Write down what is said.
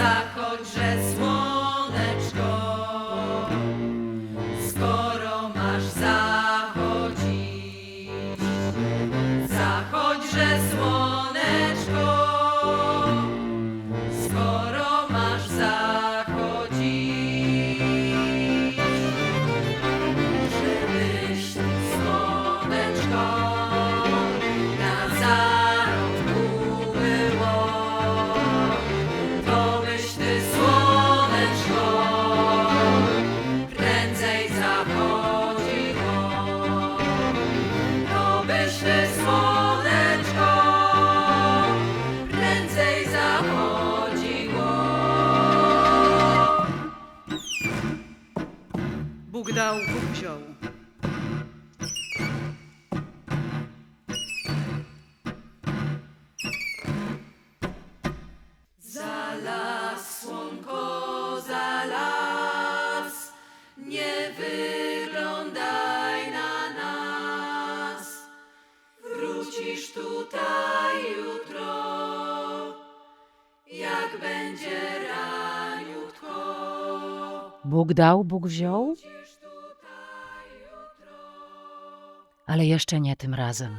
está Bóg dał, Bóg wziął. Za las, słonko, nie wyglądaj na nas. Wrócisz tutaj jutro, jak będzie raniutko. Bóg dał, Bóg wziął? Ale jeszcze nie tym razem.